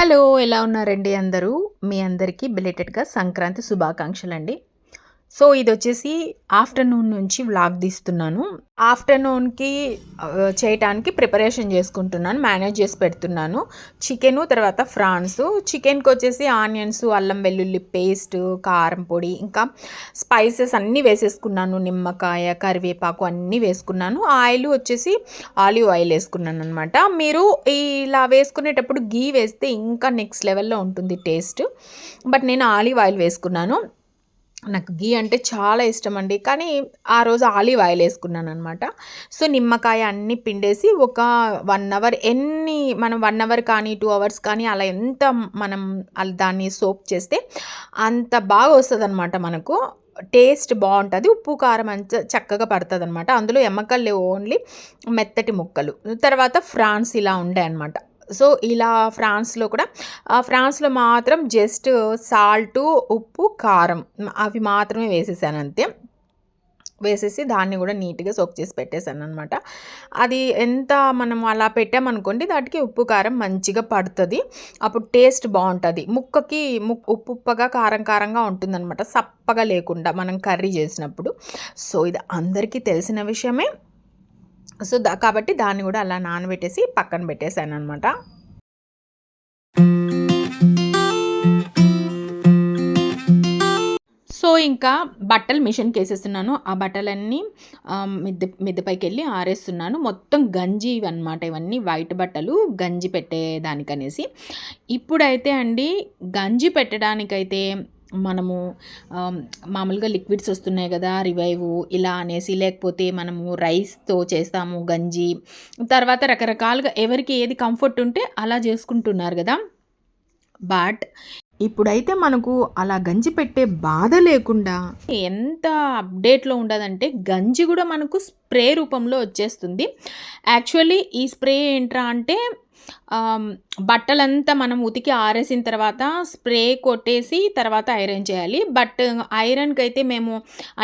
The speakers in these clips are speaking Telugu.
హలో ఎలా ఉన్నారండి అందరూ? మీ అందరికీ బిలేటెడ్గా సంక్రాంతి శుభాకాంక్షలు అండి సో ఇది వచ్చేసి ఆఫ్టర్నూన్ నుంచి వ్లాగ్ తీస్తున్నాను. ఆఫ్టర్నూన్కి చేయటానికి ప్రిపరేషన్ చేసుకుంటున్నాను మేనేజ్ చేసి పెడుతున్నాను. చికెను తర్వాత ఫ్రాన్స్. చికెన్కి వచ్చేసి ఆనియన్స్ అల్లం వెల్లుల్లి పేస్ట్ కారం పొడి ఇంకా స్పైసెస్ అన్నీ వేసేసుకున్నాను. నిమ్మకాయ కరివేపాకు అన్నీ వేసుకున్నాను. ఆయిల్ వచ్చేసి ఆలివ్ ఆయిల్ వేసుకున్నాను అనమాట మీరు ఇలా వేసుకునేటప్పుడు గీ వేస్తే ఇంకా నెక్స్ట్ లెవెల్లో ఉంటుంది టేస్ట్. బట్ నేను ఆలివ్ ఆయిల్ వేసుకున్నాను. నాకు గీ అంటే చాలా ఇష్టం అండి కానీ ఆ రోజు ఆలివ్ ఆయిల్ వేసుకున్నాను అనమాట సో నిమ్మకాయ అన్ని పిండేసి ఒక వన్ అవర్ ఎన్ని మనం వన్ అవర్ కానీ టూ అవర్స్ కానీ అలా ఎంత మనం దాన్ని సోప్ చేస్తే అంత బాగా వస్తుంది అనమాట మనకు. టేస్ట్ బాగుంటుంది. ఉప్పు కారం అంత చక్కగా పడుతుంది అనమాట అందులో ఎమ్మకలు లేవు ఓన్లీ మెత్తటి ముక్కలు. తర్వాత ఫ్రాన్స్ ఇలా ఉండే అనమాట సో ఇలా ఫ్రాన్స్లో కూడా ఫ్రాన్స్లో మాత్రం జస్ట్ సాల్ట్ ఉప్పు కారం అవి మాత్రమే వేసేసాను అంతే. వేసేసి దాన్ని కూడా నీట్గా సోక్ చేసి పెట్టేశాను అనమాట అది ఎంత మనం అలా పెట్టామనుకోండి దాటికి ఉప్పు కారం మంచిగా పడుతుంది. అప్పుడు టేస్ట్ బాగుంటుంది. ముక్కకి ముక్ ఉప్పు ఉప్పగా కారం కారంగా ఉంటుందన్నమాట. సప్పగా లేకుండా మనం కర్రీ చేసినప్పుడు. సో ఇది అందరికీ తెలిసిన విషయమే. సో దా కాబట్టి దాన్ని కూడా అలా నానబెట్టేసి పక్కన పెట్టేశాను అనమాట సో ఇంకా బట్టలు మిషన్కి వేసేస్తున్నాను. ఆ బట్టలన్నీ మిద్దె మిద్దెపైకి వెళ్ళి ఆరేస్తున్నాను. మొత్తం గంజి అనమాట ఇవన్నీ వైట్ బట్టలు గంజి పెట్టేదానికనేసి. ఇప్పుడైతే అండి గంజి పెట్టడానికైతే మనము మామూలుగా లిక్విడ్స్ వస్తున్నాయి కదా రివైవ్ ఇలా అనేసి లేకపోతే మనము రైస్తో చేస్తాము గంజి తర్వాత రకరకాలుగా ఎవరికి ఏది కంఫర్ట్ ఉంటే అలా చేసుకుంటున్నారు కదా. బట్ ఇప్పుడైతే మనకు అలా గంజి పెట్టే బాధ లేకుండా ఎంత అప్డేట్లో ఉండదంటే గంజి కూడా మనకు స్ప్రే రూపంలో వచ్చేస్తుంది. యాక్చువల్లీ ఈ స్ప్రే ఏంట్రా అంటే బట్టలంతా మనం ఉతికి ఆరేసిన తర్వాత స్ప్రే కొట్టేసి తర్వాత ఐరన్ చేయాలి. బట్ ఐరన్కి అయితే మేము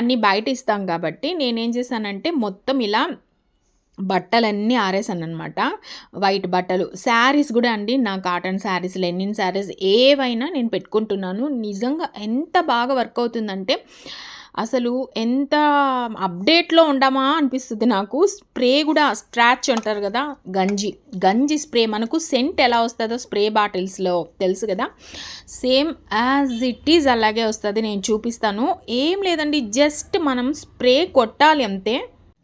అన్నీ బయట ఇస్తాం కాబట్టి నేనేం చేశానంటే మొత్తం ఇలా బట్టలన్నీ ఆరేసాను అనమాట వైట్ బట్టలు శారీస్ కూడా అండి నా కాటన్ శారీస్ లెనిన్ శారీస్ ఏవైనా నేను పెట్టుకుంటున్నాను. నిజంగా ఎంత బాగా వర్క్ అవుతుందంటే అసలు ఎంత అప్డేట్లో ఉండమా అనిపిస్తుంది నాకు. స్ప్రే కూడా స్ట్రాచ్ అంటారు కదా గంజి. గంజి స్ప్రే మనకు సెంట్ ఎలా వస్తుందో స్ప్రే బాటిల్స్లో తెలుసు కదా. సేమ్ యాజ్ ఇట్ ఈజ్ అలాగే వస్తుంది నేను చూపిస్తాను. ఏం లేదండి జస్ట్ మనం స్ప్రే కొట్టాలి అంతే.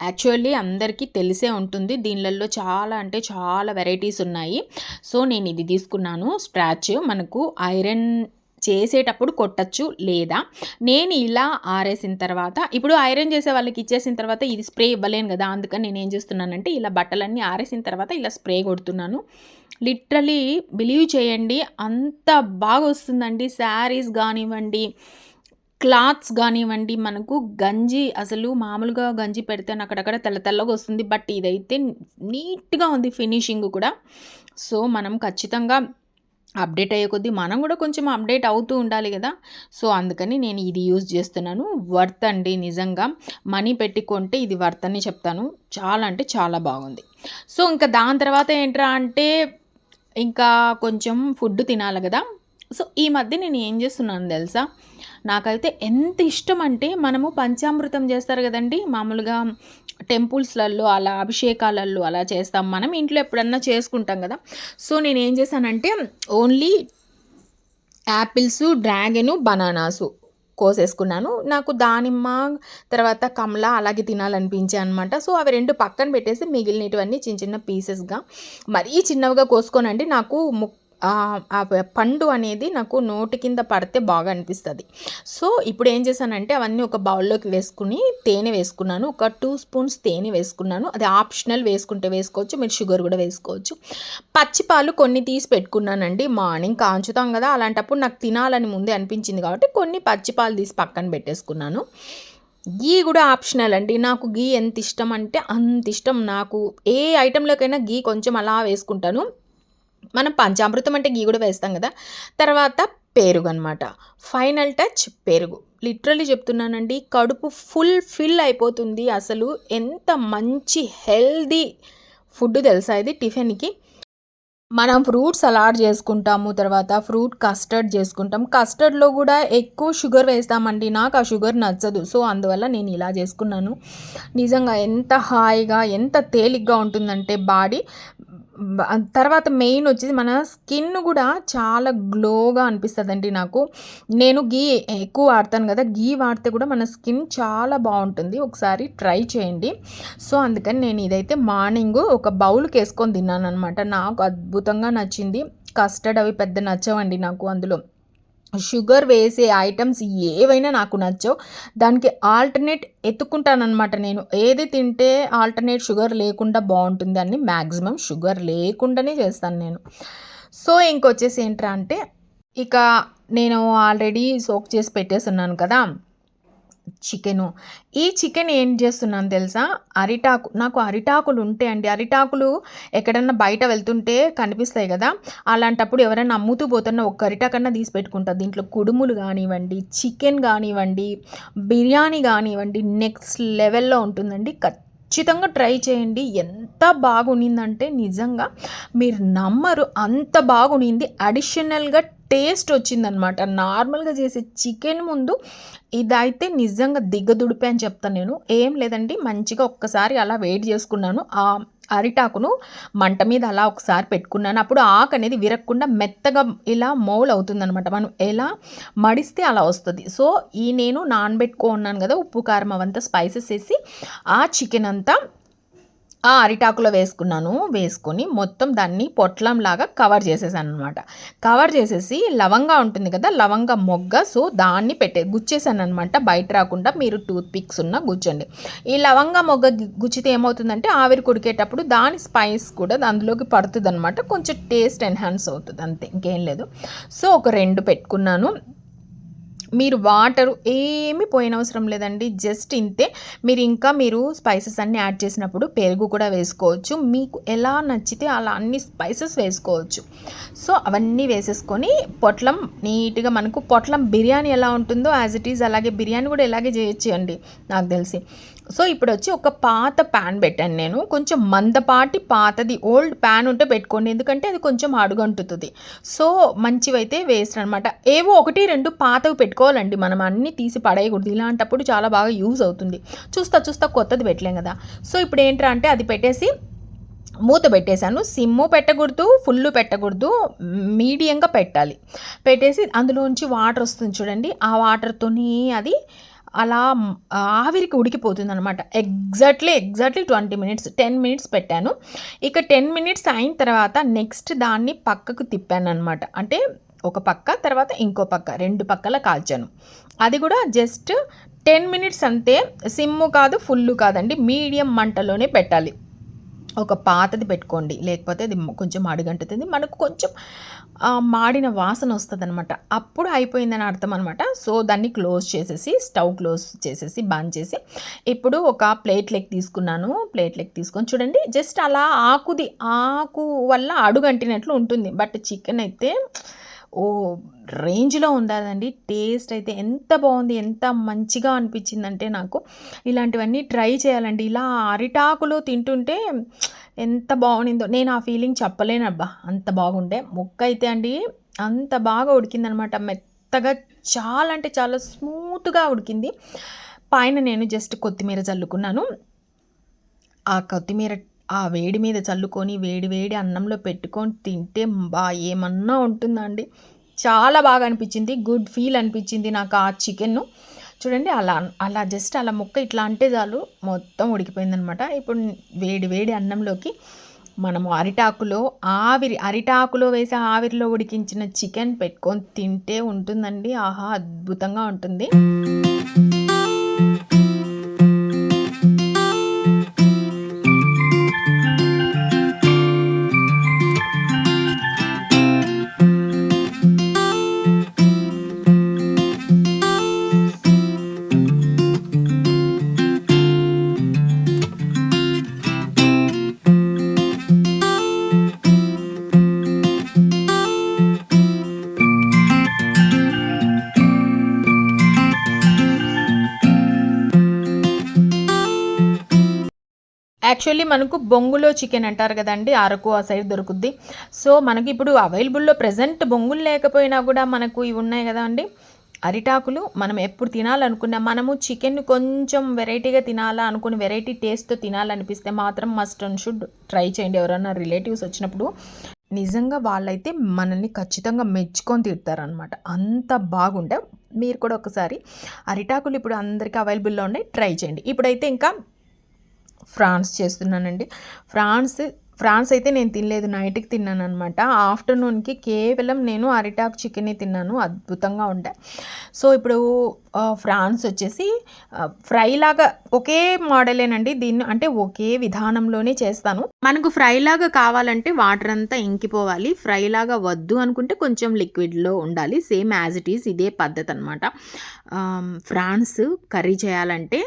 యాక్చువల్లీ అందరికీ తెలిసే ఉంటుంది దీనిలలో చాలా అంటే చాలా వెరైటీస్ ఉన్నాయి. సో నేను ఇది తీసుకున్నాను స్ట్రాచ్ మనకు ఐరన్ చేసేటప్పుడు కొట్టచ్చు లేదా నేను ఇలా ఆరేసిన తర్వాత ఇప్పుడు ఐరన్ చేసే వాళ్ళకి ఇచ్చేసిన తర్వాత ఇది స్ప్రే ఇవ్వలేను కదా అందుకని నేను ఏం చేస్తున్నానంటే ఇలా బట్టలన్నీ ఆరేసిన తర్వాత ఇలా స్ప్రే కొడుతున్నాను. లిటరలీ బిలీవ్ చేయండి అంత బాగా వస్తుందండి శారీస్ కానివ్వండి క్లాత్స్ కానివ్వండి మనకు గంజి అసలు మామూలుగా గంజి పెడితే నాకు అక్కడక్కడ తెల్ల తెల్లగా వస్తుంది బట్ ఇదైతే నీట్గా ఉంది ఫినిషింగ్ కూడా. సో మనం ఖచ్చితంగా అప్డేట్ అయ్యే కొద్దీ మనం కూడా కొంచెం అప్డేట్ అవుతూ ఉండాలి కదా. సో అందుకని నేను ఇది యూజ్ చేస్తున్నాను. వర్త్ అండి నిజంగా. మనీ పెట్టి కొంటే ఇది వర్త్ అని చెప్తాను. చాలా అంటే చాలా బాగుంది. సో ఇంకా దాని తర్వాత ఏంట్రా అంటే ఇంకా కొంచెం ఫుడ్ తినాలి కదా. సో ఈ మధ్య నేను ఏం చేస్తున్నాను తెలుసా? నాకైతే ఎంత ఇష్టం అంటే మనము పంచామృతం చేస్తారు కదండి. మామూలుగా టెంపుల్స్లలో అలా అభిషేకాలలో అలా చేస్తాం. మనం ఇంట్లో ఎప్పుడన్నా చేసుకుంటాం కదా. సో నేను ఏం చేశానంటే ఓన్లీ యాపిల్స్ డ్రాగను బనానాసు కోసేసుకున్నాను. నాకు దానిమ్మ తర్వాత కమల అలాగే తినాలనిపించాయి అనమాట సో అవి రెండు పక్కన పెట్టేసి మిగిలినటువన్నీ చిన్న చిన్న పీసెస్గా మరీ చిన్నవిగా కోసుకోనండి. నాకు ముక్ ఆ పండు అనేది నాకు నోటి కింద పడితే బాగా అనిపిస్తుంది. సో ఇప్పుడు ఏం చేశానంటే అవన్నీ ఒక బౌల్లోకి వేసుకుని తేనె వేసుకున్నాను. ఒక టూ స్పూన్స్ తేనె వేసుకున్నాను. అది ఆప్షనల్ వేసుకుంటే వేసుకోవచ్చు మీరు షుగర్ కూడా వేసుకోవచ్చు. పచ్చిపాలు కొన్ని తీసి పెట్టుకున్నానండి. మార్నింగ్ కాంచుతాం కదా అలాంటప్పుడు నాకు తినాలని ముందే అనిపించింది కాబట్టి కొన్ని పచ్చిపాలు తీసి పక్కన పెట్టేసుకున్నాను. గీ కూడా ఆప్షనల్ అండి. నాకు గీ ఎంత ఇష్టం అంటే అంత ఇష్టం. నాకు ఏ ఐటెంలోకైనా గీ కొంచెం అలా వేసుకుంటాను. మనం పంచామృతం అంటే గీ కూడా వేస్తాం కదా. తర్వాత పెరుగు అనమాట ఫైనల్ టచ్ పెరుగు. లిటరలీ చెప్తున్నానండి కడుపు ఫుల్ ఫిల్ అయిపోతుంది అసలు. ఎంత మంచి హెల్దీ ఫుడ్ తెలుసా ఇది టిఫిన్కి? మనం ఫ్రూట్ సలాడ్ చేసుకుంటాము తర్వాత ఫ్రూట్ కస్టర్డ్ చేసుకుంటాం. కస్టర్డ్లో కూడా ఎక్కువ షుగర్ వేస్తామండి. నాకు ఆ షుగర్ నచ్చదు. సో అందువల్ల నేను ఇలా చేసుకున్నాను. నిజంగా ఎంత హాయిగా ఎంత తేలిగ్గా ఉంటుందంటే బాడీ తర్వాత మెయిన్ వచ్చేసి మన స్కిన్ కూడా చాలా గ్లోగా అనిపిస్తుందండి నాకు. నేను గీ ఎక్కువ వాడతాను కదా గీ వాడితే కూడా మన స్కిన్ చాలా బాగుంటుంది. ఒకసారి ట్రై చేయండి. సో అందుకని నేను ఇదైతే మార్నింగ్ ఒక బౌల్కి వేసుకొని తిన్నాను అనమాట నాకు అద్భుతంగా నచ్చింది. కస్టర్డ్ అవి పెద్ద నచ్చవండి నాకు అందులో. షుగర్ వేసే ఐటమ్స్ ఏవైనా నాకు నచ్చో దానికి ఆల్టర్నేట్ ఎత్తుకుంటానమాట నేను. ఏది తింటే ఆల్టర్నేట్ షుగర్ లేకుండా బాగుంటుంది అని మ్యాక్సిమం షుగర్ లేకుండానే చేస్తాను నేను. సో ఇంకొచ్చేసి ఏంట్రా అంటే ఇక నేను ఆల్రెడీ సోక్ చేసి పెట్టేస్తున్నాను కదా. చికెను. ఈ చికెన్ ఏం చేస్తున్నాను తెలుసా? అరిటాకు నాకు అరిటాకులు ఉంటే అండి అరిటాకులు ఎక్కడన్నా బయట వెళ్తుంటే కనిపిస్తాయి కదా? అలాంటప్పుడు ఎవరైనా అమ్ముతూ పోతున్న ఒక్క అరిటాకన్నా తీసి పెట్టుకుంటారు దీంట్లో కుడుములు కానివ్వండి చికెన్ కానివ్వండి బిర్యానీ కానివ్వండి నెక్స్ట్ లెవెల్లో ఉంటుందండి. ఖచ్చితంగా ట్రై చేయండి. ఎంత బాగునిందంటే నిజంగా మీరు నమ్మరు. అంత బాగునింది. అడిషనల్గా టేస్ట్ వచ్చిందనమాట. నార్మల్గా చేసే చికెన్ ముందు ఇదైతే నిజంగా దిగదుడిపే అని చెప్తాను నేను. ఏం లేదండి మంచిగా ఒక్కసారి అలా వెయిట్ చేసుకున్నాను. ఆ అరిటాకును మంట మీద అలా ఒకసారి పెట్టుకున్నాను. అప్పుడు ఆకు అనేది విరగకుండా మెత్తగా ఇలా మౌల్ అవుతుందనమాట. మనం ఎలా మడిస్తే అలా వస్తుంది. సో ఈ నేను నానబెట్టుకో ఉన్నాను కదా ఉప్పు కారం అవంతా స్పైసెస్ వేసి ఆ చికెన్ అంతా ఆ అరిటాకులో వేసుకున్నాను. వేసుకొని మొత్తం దాన్ని పొట్లంలాగా కవర్ చేసేసాను అనమాట కవర్ చేసేసి లవంగా ఉంటుంది కదా లవంగా మొగ్గ. సో దాన్ని పెట్టే గుచ్చేసాను అనమాట బయట రాకుండా మీరు టూత్ పిక్స్ ఉన్న గుచ్చండి. ఈ లవంగా మొగ్గ గుచ్చితే ఏమవుతుందంటే ఆవిరి కుడికేటప్పుడు దాని స్పైస్ కూడా అందులోకి పడుతుంది అనమాట కొంచెం టేస్ట్ ఎన్హాన్స్ అవుతుంది. అంతే ఇంకేం లేదు. సో ఒక రెండు పెట్టుకున్నాను. మీరు వాటర్ ఏమి పోయినవసరం లేదండి. జస్ట్ ఇంతే. మీరు ఇంకా మీరు స్పైసెస్ అన్నీ యాడ్ చేసినప్పుడు పెరుగు కూడా వేసుకోవచ్చు. మీకు ఎలా నచ్చితే అలా అన్ని స్పైసెస్ వేసుకోవచ్చు. సో అవన్నీ వేసేసుకొని పొట్లం నీట్గా మనకు పొట్లం బిర్యానీ ఎలా ఉంటుందో యాజ్ ఇట్ ఈజ్ అలాగే బిర్యానీ కూడా ఎలాగే చేయొచ్చు అండి. నాకు తెలిసి. సో ఇప్పుడు వచ్చి ఒక పాత ప్యాన్ పెట్టాను నేను. కొంచెం మందపాటి పాతది ఓల్డ్ ప్యాన్ ఉంటే పెట్టుకోండి. ఎందుకంటే అది కొంచెం అడుగంటుతుంది. సో మంచివైతే వేస్ట్ అనమాట ఏవో ఒకటి రెండు పాతవి పెట్టుకోవాలండి మనం. అన్నీ తీసి పడేయకూడదు. ఇలాంటప్పుడు చాలా బాగా యూజ్ అవుతుంది. చూస్తా చూస్తా కొత్తది పెట్టలేం కదా. సో ఇప్పుడు ఏంట్రా అంటే అది పెట్టేసి మూత పెట్టేశాను. సిమ్ము పెట్టకూడదు ఫుల్ పెట్టకూడదు. మీడియంగా పెట్టాలి. పెట్టేసి అందులోంచి వాటర్ వస్తుంది చూడండి. ఆ వాటర్తోని అది అలా ఆవిరికి ఉడికిపోతుంది అనమాట exactly exactly twenty minutes ten minutes పెట్టాను. ఇక టెన్ మినిట్స్ అయిన తర్వాత నెక్స్ట్ దాన్ని పక్కకు తిప్పాను అనమాట అంటే ఒక పక్క తర్వాత ఇంకో పక్క రెండు పక్కల కాల్చాను. అది కూడా జస్ట్ టెన్ మినిట్స్ అంతే సిమ్ము కాదు ఫుల్ కాదండి మీడియం మంటలోనే పెట్టాలి. ఒక పాతది పెట్టుకోండి. లేకపోతే అది కొంచెం అడుగంటుతుంది. మనకు కొంచెం మాడిన వాసన వస్తుంది అనమాట అప్పుడు అయిపోయిందని అర్థం అనమాట సో దాన్ని క్లోజ్ చేసేసి స్టవ్ క్లోజ్ చేసేసి బంద్ చేసి ఇప్పుడు ఒక ప్లేట్ లెక్ తీసుకున్నాను. ప్లేట్ లెక్ తీసుకొని చూడండి. జస్ట్ అలా ఆకుది ఆకు వల్ల అడుగంటినట్లు ఉంటుంది. బట్ చికెన్ అయితే ఓ రేంజ్లో ఉండాలండి. టేస్ట్ అయితే ఎంత బాగుంది ఎంత మంచిగా అనిపించిందంటే నాకు ఇలాంటివన్నీ ట్రై చేయాలండి. ఇలా అరిటాకులు తింటుంటే ఎంత బాగుండిందో నేను ఆ ఫీలింగ్ చెప్పలేను అబ్బా. అంత బాగుండే. ముక్క అయితే అండి అంత బాగా ఉడికిందనమాట. మెత్తగా చాలా అంటే చాలా స్మూత్గా ఉడికింది. పైన నేను జస్ట్ కొత్తిమీర చల్లుకున్నాను. ఆ కొత్తిమీర ఆ వేడి మీద చల్లుకొని వేడి వేడి అన్నంలో పెట్టుకొని తింటే బా ఏమన్నా ఉంటుందండి. చాలా బాగా అనిపించింది. గుడ్ ఫీల్ అనిపించింది నాకు ఆ చికెన్. చూడండి అలా అలా జస్ట్ అలా ముక్క ఇట్లా అంటే చాలు. మొత్తం ఉడికిపోయిందనమాట. ఇప్పుడు వేడి వేడి అన్నంలోకి మనము అరిటాకులో ఆవిరి అరిటాకులో వేసి ఆవిరిలో ఉడికించిన చికెన్ పెట్టుకొని తింటే ఉంటుందండి. ఆహా అద్భుతంగా ఉంటుంది. యాక్చువల్లీ మనకు బొంగులో చికెన్ అంటారు కదండి అరకు ఆ సైడ్ దొరుకుద్ది. సో మనకి ఇప్పుడు అవైలబుల్లో ప్రజెంట్ బొంగులు లేకపోయినా కూడా మనకు ఇవి ఉన్నాయి కదా అండి. అరిటాకులు మనం ఎప్పుడు తినాలనుకున్నా మనము చికెన్ కొంచెం వెరైటీగా తినాలా అనుకుని వెరైటీ టేస్ట్తో తినాలనిపిస్తే మాత్రం మస్ట్ అండ్ షుడ్ ట్రై చేయండి. ఎవరైనా రిలేటివ్స్ వచ్చినప్పుడు నిజంగా వాళ్ళైతే మనల్ని ఖచ్చితంగా మెచ్చుకొని తిడతారనమాట అంత బాగుంటే మీరు కూడా ఒకసారి అరిటాకులు ఇప్పుడు అందరికీ అవైలబుల్లో ఉన్నాయి ట్రై చేయండి. ఇప్పుడైతే ఇంకా ఫ్రాన్స్ చేస్తున్నానండి. ఫ్రాన్స్ ఫ్రాన్స్ అయితే నేను తినలేదు నైట్కి తిన్నాను అనమాట ఆఫ్టర్నూన్కి కేవలం నేను అరిటాక్ చికెన్ తిన్నాను అద్భుతంగా ఉంటాయి సో ఇప్పుడు ఫ్రాన్స్ వచ్చేసి ఫ్రై లాగా ఒకే మోడలేనండి. దీన్ని అంటే ఒకే విధానంలోనే చేస్తాను. మనకు ఫ్రై లాగా కావాలంటే వాటర్ అంతా ఇంకిపోవాలి. ఫ్రై లాగా వద్దు అనుకుంటే కొంచెం లిక్విడ్లో ఉండాలి. సేమ్ యాజ్ ఇట్ ఈస్ ఇదే పద్ధతి అనమాట ఫ్రాన్స్ కర్రీ చేయాలంటే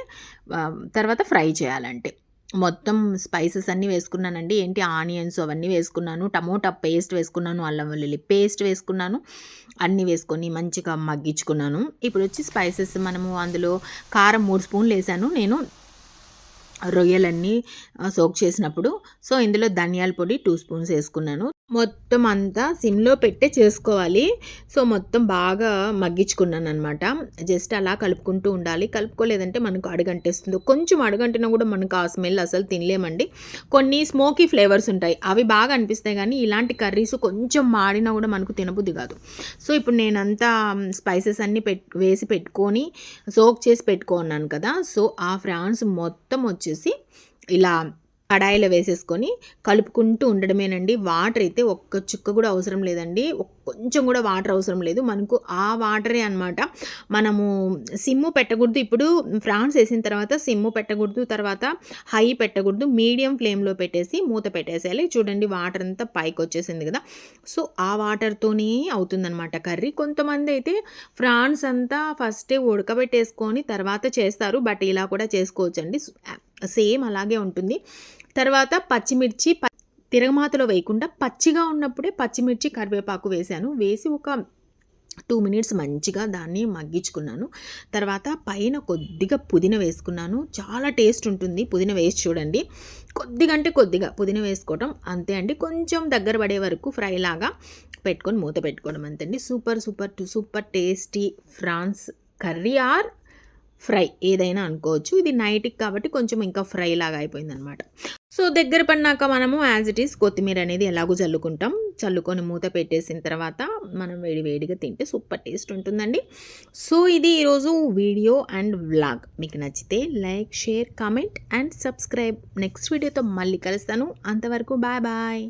తర్వాత ఫ్రై చేయాలంటే. మొత్తం స్పైసెస్ అన్నీ వేసుకున్నానండి. ఏంటి? ఆనియన్స్ అవన్నీ వేసుకున్నాను. టమోటా పేస్ట్ వేసుకున్నాను. అల్లం వెల్లుల్లి పేస్ట్ వేసుకున్నాను. అన్నీ వేసుకొని మంచిగా మగ్గించుకున్నాను. ఇప్పుడు వచ్చి స్పైసెస్ మనము అందులో కారం మూడు స్పూన్లు వేసాను. నేను రొయ్యలన్నీ సోక్ చేసినప్పుడు. సో ఇందులో ధనియాల పొడి టూ స్పూన్స్ వేసుకున్నాను. మొత్తం అంతా సిమ్లో పెట్టే చేసుకోవాలి. సో మొత్తం బాగా మగ్గించుకున్నాను అనమాట జస్ట్ అలా కలుపుకుంటూ ఉండాలి. కలుపుకోలేదంటే మనకు అడుగంటేస్తుంది. కొంచెం అడుగంటినా కూడా మనకు ఆ స్మెల్ అసలు తినలేమండి. కొన్ని స్మోకీ ఫ్లేవర్స్ ఉంటాయి. అవి బాగా అనిపిస్తాయి కానీ ఇలాంటి కర్రీస్ కొంచెం మాడినా కూడా మనకు తినబుద్ది కాదు. సో ఇప్పుడు నేనంతా స్పైసెస్ అన్నీ పెట్ వేసి పెట్టుకొని సోక్ చేసి పెట్టుకున్నాను కదా. సో ఆ ఫ్రాన్స్ మొత్తం వచ్చేసి ఇలా కడాయిలో వేసేసుకొని కలుపుకుంటూ ఉండడమేనండి. వాటర్ అయితే ఒక్క చుక్క కూడా అవసరం లేదండి. కొంచెం కూడా వాటర్ అవసరం లేదు. మనకు ఆ వాటరే అనమాట మనము సిమ్ము పెట్టకూడదు. ఇప్పుడు ఫ్రాన్స్ వేసిన తర్వాత సిమ్ము పెట్టకూడదు. తర్వాత హై పెట్టకూడదు. మీడియం ఫ్లేమ్లో పెట్టేసి మూత పెట్టేసేయాలి. చూడండి వాటర్ అంతా పైకి వచ్చేసింది కదా. సో ఆ వాటర్తోనే అవుతుందన్నమాట కర్రీ. కొంతమంది అయితే ఫ్రాన్స్ అంతా ఫస్టే ఉడకబెట్టేసుకొని తర్వాత చేస్తారు. బట్ ఇలా కూడా చేసుకోవచ్చండి. సేమ్ అలాగే ఉంటుంది. తర్వాత పచ్చిమిర్చి తిరగమాతలో వేయకుండా పచ్చిగా ఉన్నప్పుడే పచ్చిమిర్చి కరివేపాకు వేశాను. వేసి ఒక టూ మినిట్స్ మంచిగా దాన్ని మగ్గించుకున్నాను. తర్వాత పైన కొద్దిగా పుదీన వేసుకున్నాను. చాలా టేస్ట్ ఉంటుంది పుదీన వేసి చూడండి. కొద్దిగా అంటే కొద్దిగా పుదీన వేసుకోవటం అంతే అండి. కొంచెం దగ్గర పడే వరకు ఫ్రై లాగా పెట్టుకొని మూత పెట్టుకోవడం అంతే అండి. Super super to super tasty prawns curry or fry ఏదైనా అనుకోవచ్చు. ఇది నైట్కి కాబట్టి కొంచెం ఇంకా ఫ్రై లాగా అయిపోయిందనమాట సో దగ్గర పడినాక మనము యాజ్ ఇట్ ఈస్ కొత్తిమీర అనేది ఎలాగో చల్లుకుంటాం. చల్లుకొని మూత పెట్టేసిన తర్వాత మనం వేడి వేడిగా తింటే సూపర్ టేస్ట్ ఉంటుందండి. సో ఇది ఈరోజు వీడియో అండ్ వ్లాగ్. మీకు నచ్చితే like share comment and subscribe. Next వీడియోతో మళ్ళీ కలుస్తాను. అంతవరకు బాయ్ బాయ్.